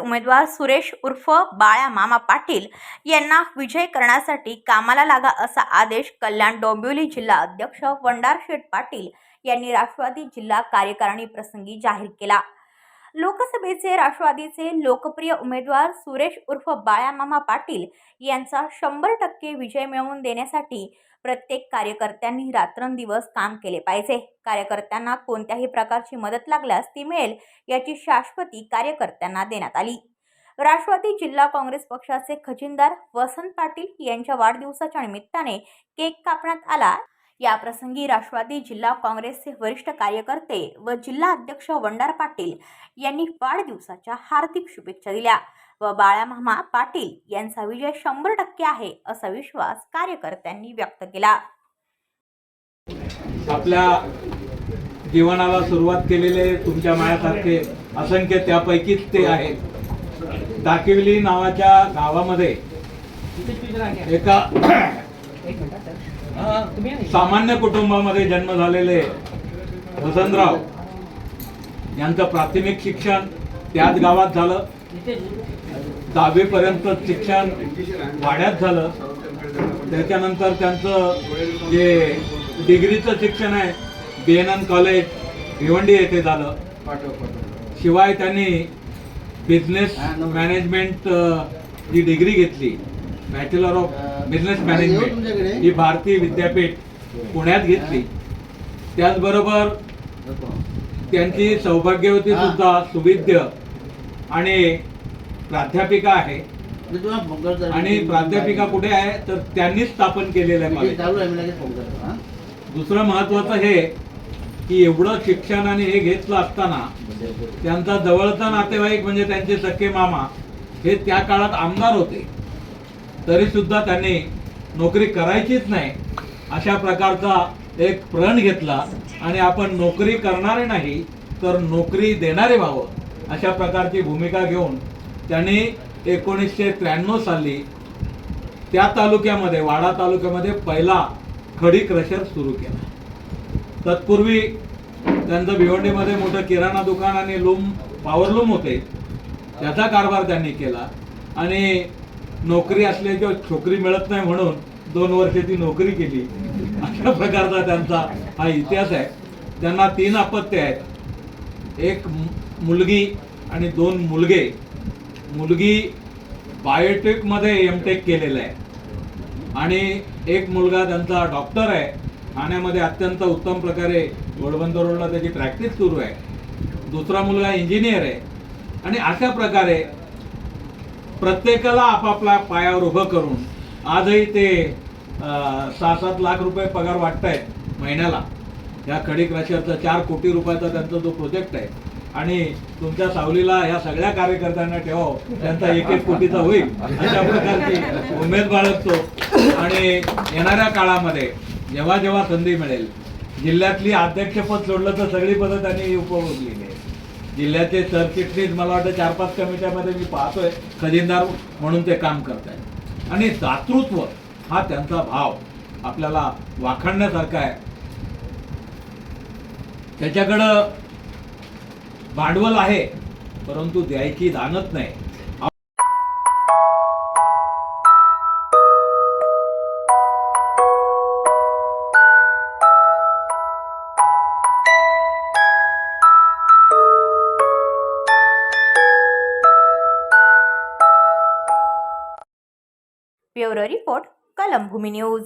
उमेदवार सुरेश उर्फ बाळ्या मामा पाटील यांना विजय करण्यासाठी कामाला लागा असा आदेश कल्याण डोंबिवली जिल्हा अध्यक्ष वंडार शेठ पाटील यांनी राष्ट्रवादी जिल्हा कार्यकारिणी प्रसंगी जाहीर केला. लोकसभेचे राष्ट्रवादीचे लोकप्रिय उमेदवार सुरेश उर्फ बाळ्यामामा पाटील यांचा शंभर टक्के विजय मिळवून देण्यासाठी प्रत्येक कार्यकर्त्यांनी रात्रंदिवस काम केले पाहिजे. कार्यकर्त्यांना कोणत्याही प्रकारची मदत लागल्यास ती मिळेल याची शाश्वती कार्यकर्त्यांना देण्यात आली. राष्ट्रवादी जिल्हा काँग्रेस पक्षाचे खजिनदार वसंत पाटील यांच्या वाढदिवसाच्या निमित्ताने केक कापण्यात आला. याप्रसंगी राष्ट्रवादी जिल्हा काँग्रेसचे वरिष्ठ कार्यकर्ते व जिल्हा अध्यक्ष वंडार पाटील यांनी वाढदिवसाच्या हार्दिक शुभेच्छा दिल्या व बाळामामा पाटील यांचा विजय शंभर टक्के आहे असा विश्वास कार्यकर्त्यांनी व्यक्त केला. आपल्या जीवनाला सुरुवात केलेले तुमच्या मायासारखे असंख्य त्यापैकीच ते आहेत दाकिवली नावाच्या गावामध्ये एका सामान्य कुटुंबामध्ये जन्म झालेले वसंतराव यांचं प्राथमिक शिक्षण त्याच गावात झालं. दहावीपर्यंत शिक्षण वाड्यात झालं. त्याच्यानंतर त्यांचं जे डिग्रीचं शिक्षण आहे B N N college Bhiwandi येथे झालं. शिवाय त्यांनी बिझनेस मॅनेजमेंट जी डिग्री घेतली बॅचलर ऑफ बिझनेस मॅनेजमेंट ही भारतीय विद्यापीठ पुण्यात घेतली. त्याचबरोबर त्यांची सौभाग्यवती सुद्धा सुविद्य आणि प्राध्यापिका आहे. आणि प्राध्यापिका कुठे आहे तर त्यांनीच स्थापन केलेलं आहे? दुसरं महत्वाचं हे की एवढं शिक्षण आणि हे घेतलं असताना त्यांचा जवळचा नातेवाईक म्हणजे त्यांचे सख्खे मामा हे त्या काळात आमदार होते. तरी सुद्धा त्यांनी नोकरी करायचीच नाही अशा प्रकारचा एक प्रण घेतला. आणि आपण नोकरी करणारे नाही तर नोकरी देणारे व्हावं अशा प्रकारची भूमिका घेऊन त्यांनी एकोणीसशे त्र्याण्णव साली त्या तालुक्यामध्ये वाडा तालुक्यामध्ये पहिला खडी क्रशर सुरू केला. तत्पूर्वी त्यांचं भिवंडीमध्ये मोठं किराणा दुकान आणि लूम पॉवर लूम होते. त्याचा कारभार त्यांनी केला. आणि नोकरी असल्याची छोकरी मिळत नाही म्हणून दोन वर्ष ती नोकरी केली. अशा प्रकारचा त्यांचा हा इतिहास आहे. त्यांना तीन अपत्य आहेत. एक मुलगी आणि दोन मुलगे. मुलगी बायोटेकमध्ये एम टेक केलेलं आहे. आणि एक मुलगा त्यांचा डॉक्टर आहे. ठाण्यामध्ये अत्यंत उत्तम प्रकारे घोडबंद रोडला त्याची प्रॅक्टिस सुरू आहे. दुसरा मुलगा इंजिनियर आहे. आणि अशा प्रकारे प्रत्येकाला आपापल्या पायावर उभं करून आजही ते सहा सात लाख रुपये पगार वाटत आहेत महिन्याला. या खडीक क्रशरचा चार कोटी रुपयाचा त्यांचा जो प्रोजेक्ट आहे आणि तुमच्या सावलीला ह्या सगळ्या कार्यकर्त्यांना ठेवा त्यांचा एक एक कोटीचा होईल अशा प्रकारची उमेद बाळगतो. आणि येणाऱ्या काळामध्ये जेव्हा जेव्हा संधी मिळेल जिल्ह्यातली अध्यक्षपद सोडलं तर सगळी पदं त्यांनी उपभोगलेली आहे जिल्ह्याचे सरचिटणीस मला वाटतं चार पाच कमिट्यामध्ये मी पाहतोय खजिनदार म्हणून ते काम करत आहेत आणि दातृत्व हा त्यांचा भाव आपल्याला वाखाणण्यासारखा आहे. त्याच्याकडं भांडवल आहे परंतु द्यायची दानत नाही. Bureau report Kalambhumi news.